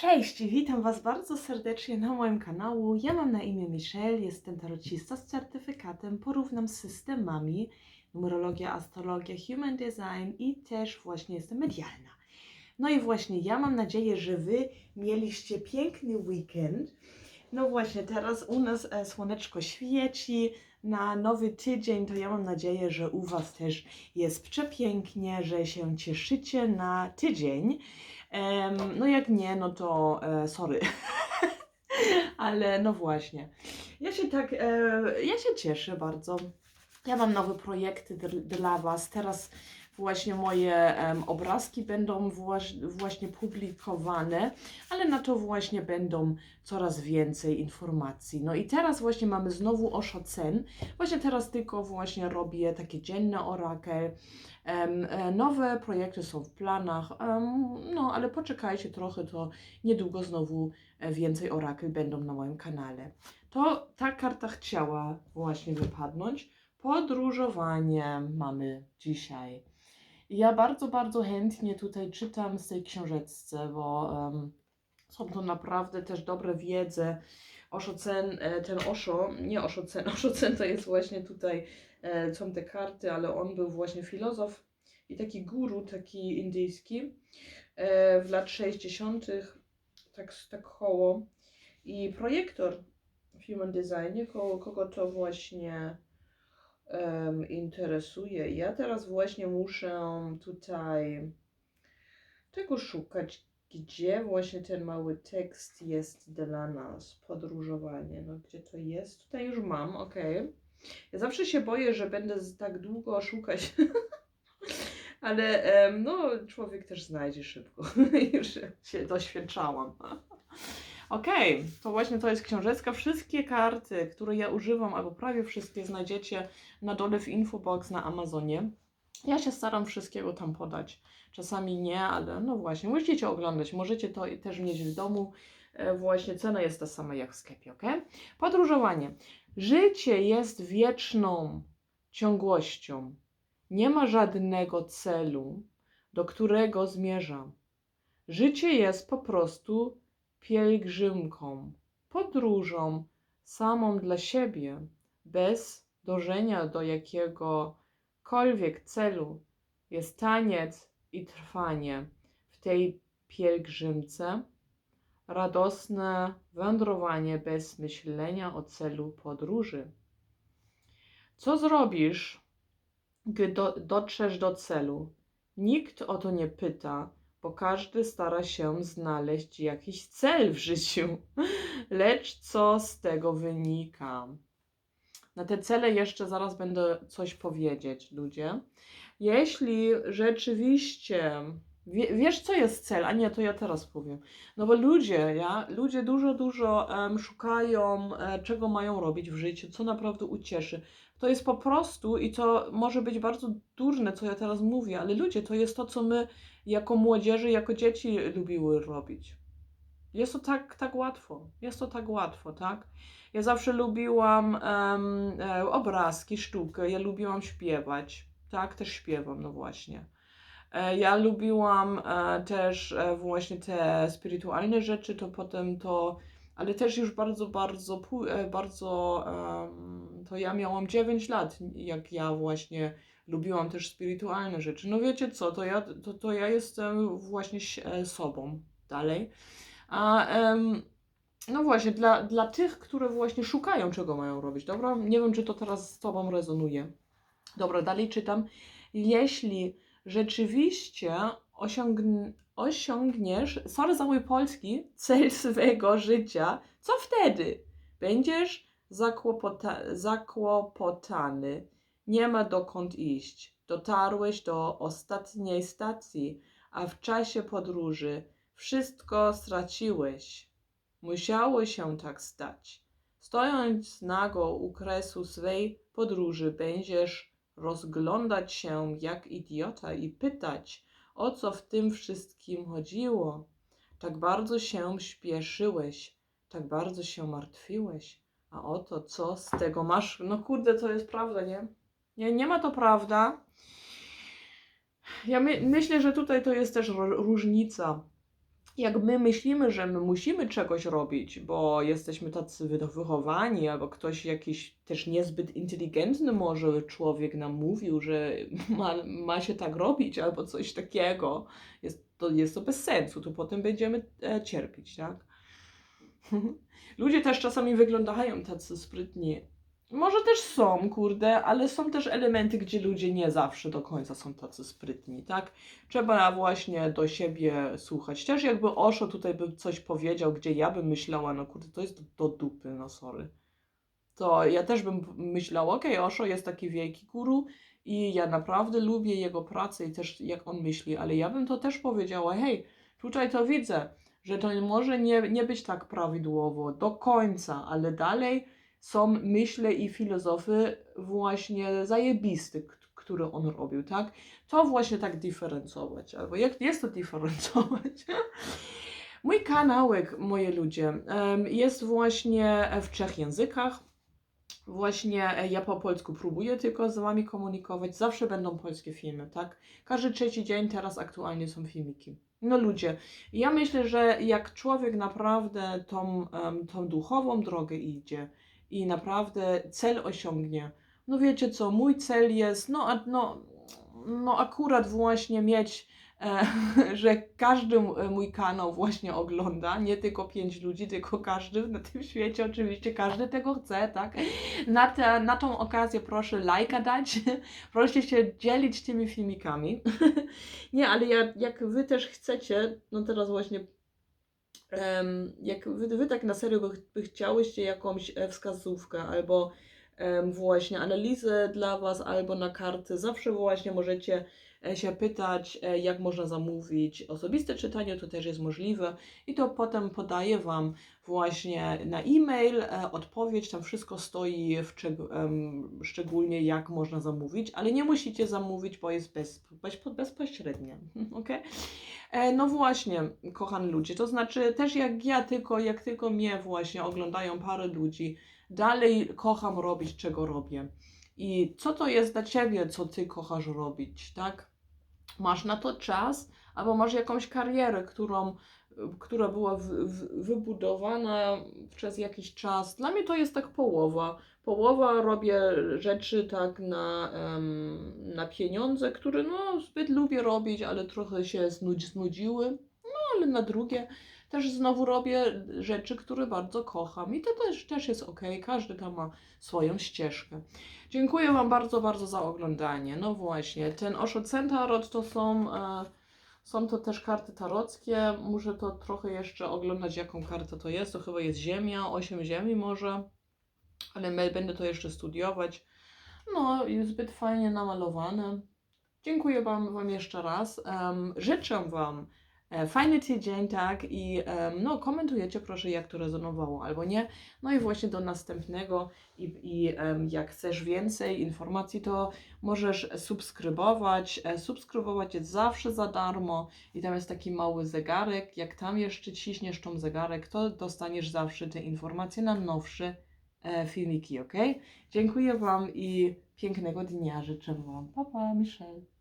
Cześć, witam Was bardzo serdecznie na moim kanału. Ja mam na imię Michelle, jestem tarocista z certyfikatem, porównam systemami, numerologia, astrologia, human design i też właśnie jestem medialna. No i właśnie ja mam nadzieję, że Wy mieliście piękny weekend. No właśnie, teraz u nas e, słoneczko świeci na nowy tydzień, to ja mam nadzieję, że u Was też jest przepięknie, że się cieszycie na tydzień. No jak nie, no to e, sorry. Ale no właśnie. Ja się tak, e, ja się cieszę bardzo. Ja mam nowe projekty dla Was. Teraz właśnie moje obrazki będą właś- właśnie publikowane, ale na to właśnie będą coraz więcej informacji. No i teraz właśnie mamy znowu Oshocen. Właśnie teraz tylko właśnie robię takie dzienne orakel. E, nowe projekty są w planach, no ale poczekajcie trochę, to niedługo znowu e, więcej orakel będą na moim kanale. To ta karta chciała właśnie wypadnąć. Podróżowanie mamy dzisiaj. Ja bardzo, bardzo chętnie tutaj czytam z tej książeczce, bo em, są to naprawdę też dobre wiedze. Oszocen, e, ten Osho, nie Oszocen, Oszocen to jest właśnie tutaj, e, są te karty, ale on był właśnie filozof i taki guru, taki indyjski e, w lat 60., tak, tak koło. I projektor w Human Designie, koło kogo to właśnie em, interesuje. Ja teraz właśnie muszę tutaj tego szukać, gdzie właśnie ten mały tekst jest dla nas. Podróżowanie. No gdzie to jest? Tutaj już mam, ok. Ja zawsze się boję, że będę tak długo szukać. Ale em, no, człowiek też znajdzie szybko. Już się doświadczałam. Okej, to właśnie to jest książeczka. Wszystkie karty, które ja używam, albo prawie wszystkie, znajdziecie na dole w infobox na Amazonie. Ja się staram wszystkiego tam podać. Czasami nie, ale no właśnie, musicie oglądać. Możecie to też mieć w domu. E, Właśnie cena jest ta sama jak w sklepie, ok? Podróżowanie. Życie jest wieczną ciągłością. Nie ma żadnego celu, do którego zmierzam. Życie jest po prostu pielgrzymką, podróżą samą dla siebie, bez dążenia do jakiegokolwiek celu. Jest taniec i trwanie w tej pielgrzymce, radosne wędrowanie bez myślenia o celu podróży. Co zrobisz, gdy do, dotrzesz do celu? Nikt o to nie pyta, bo każdy stara się znaleźć jakiś cel w życiu. Lecz co z tego wynika? Na te cele jeszcze zaraz będę coś powiedzieć, ludzie. Jeśli rzeczywiście wie, wiesz, co jest cel, a nie, to ja teraz powiem. No bo ludzie, ja, ludzie dużo, dużo em, szukają, e, czego mają robić w życiu, co naprawdę ucieszy. To jest po prostu, i to może być bardzo durne, co ja teraz mówię, ale ludzie, to jest to, co my jako młodzieży, jako dzieci lubiły robić. Jest to tak, tak łatwo. Jest to tak łatwo, tak? Ja zawsze lubiłam e, obrazki, sztukę, ja lubiłam śpiewać. Tak, też śpiewam, no właśnie. E, Ja lubiłam e, też właśnie te spirytualne rzeczy, to potem to, ale też już bardzo, bardzo, bardzo, em, to ja miałam 9 lat, jak ja właśnie lubiłam też spirytualne rzeczy. No wiecie co, to ja, to, to ja jestem właśnie e, sobą dalej. A no właśnie, dla, dla tych, które właśnie szukają, czego mają robić, dobra? Nie wiem, czy to teraz z Tobą rezonuje. Dobra, dalej czytam. Jeśli rzeczywiście osiągn osiągniesz, sorry za mój polski, cel swojego życia, co wtedy? Będziesz zakłopota zakłopotany. Nie ma dokąd iść. Dotarłeś do ostatniej stacji, a w czasie podróży wszystko straciłeś. Musiało się tak stać. Stojąc nago u kresu swej podróży, będziesz rozglądać się jak idiota i pytać, o co w tym wszystkim chodziło. Tak bardzo się śpieszyłeś, tak bardzo się martwiłeś, a oto co z tego masz? No kurde, to jest prawda, nie? Nie, nie ma to prawda. Ja my, myślę, że tutaj to jest też różnica jak my myślimy, że my musimy czegoś robić, bo jesteśmy tacy wy- wychowani, albo ktoś jakiś też niezbyt inteligentny może człowiek nam mówił, że ma, ma się tak robić, albo coś takiego, jest to, jest to bez sensu, to potem będziemy e, cierpieć, tak? Ludzie też czasami wyglądają tacy sprytni. Może też są, kurde, ale są też elementy, gdzie ludzie nie zawsze do końca są tacy sprytni, tak? Trzeba właśnie do siebie słuchać. Też jakby Osho tutaj by coś powiedział, gdzie ja bym myślała, no kurde, to jest do dupy, no sorry. To ja też bym myślała, okej, Osho jest taki wielki guru i ja naprawdę lubię jego pracę i też jak on myśli, ale ja bym to też powiedziała, hej, tutaj to widzę, że to może nie, nie być tak prawidłowo do końca, ale dalej są myśli i filozofy właśnie zajebisty, które on robił, tak? To właśnie tak diferencować, albo jak jest to diferencować? Mój kanałek, moje ludzie, jest właśnie w trzech językach. Właśnie e, ja po polsku próbuję tylko z wami komunikować. Zawsze będą polskie filmy, tak? Każdy trzeci dzień teraz aktualnie są filmiki. No ludzie, ja myślę, że jak człowiek naprawdę tą, tą duchową drogę idzie i naprawdę cel osiągnie, no wiecie co, mój cel jest, no, no, no akurat właśnie mieć, że każdy mój kanał właśnie ogląda, nie tylko pięć ludzi, tylko każdy na tym świecie, oczywiście każdy tego chce, tak? Na, te, na tą okazję proszę lajka dać, proszę się dzielić tymi filmikami. nie, ale ja, jak wy też chcecie, no teraz właśnie jak wy, wy tak na serio by, by chciałyście jakąś e, wskazówkę albo em, właśnie analizę dla Was, albo na karty, zawsze właśnie możecie się pytać, e, jak można zamówić osobiste czytanie, to też jest możliwe i to potem podaję Wam właśnie na e-mail e, odpowiedź, tam wszystko stoi szczególnie jak można zamówić, ale nie musicie zamówić, bo jest bez, bez, bezpośrednie, ok? E, No właśnie, kochani ludzie, to znaczy też jak ja tylko, jak tylko mnie właśnie oglądają parę ludzi, dalej kocham robić, czego robię. I co to jest dla ciebie, co ty kochasz robić, tak? Masz na to czas, albo masz jakąś karierę, którą, która była w, w, wybudowana przez jakiś czas. Dla mnie to jest tak połowa. Połowa robię rzeczy tak na, em, na pieniądze, które no zbyt lubię robić, ale trochę się znudzi, znudziły. No ale na drugie też znowu robię rzeczy, które bardzo kocham i to też, też jest ok. Każdy tam ma swoją ścieżkę. Dziękuję Wam bardzo, bardzo za oglądanie. No właśnie, ten Osho Centarot to są, e, są to też karty tarockie. Muszę to trochę jeszcze oglądać, jaką kartę to jest. To chyba jest Ziemia, osiem Ziemi może, ale będę to jeszcze studiować. No, jest zbyt fajnie namalowane. Dziękuję Wam, wam jeszcze raz. Em, życzę Wam fajny tydzień, tak? I no, komentujecie proszę, jak to rezonowało albo nie. No i właśnie do następnego. I, i jak chcesz więcej informacji, to możesz subskrybować. E, Subskrybować jest zawsze za darmo. I tam jest taki mały zegarek. Jak tam jeszcze ciśniesz tą zegarek, to dostaniesz zawsze te informacje na nowsze e, filmiki, ok? Dziękuję Wam i pięknego dnia życzę Wam. Pa, pa, Michelle.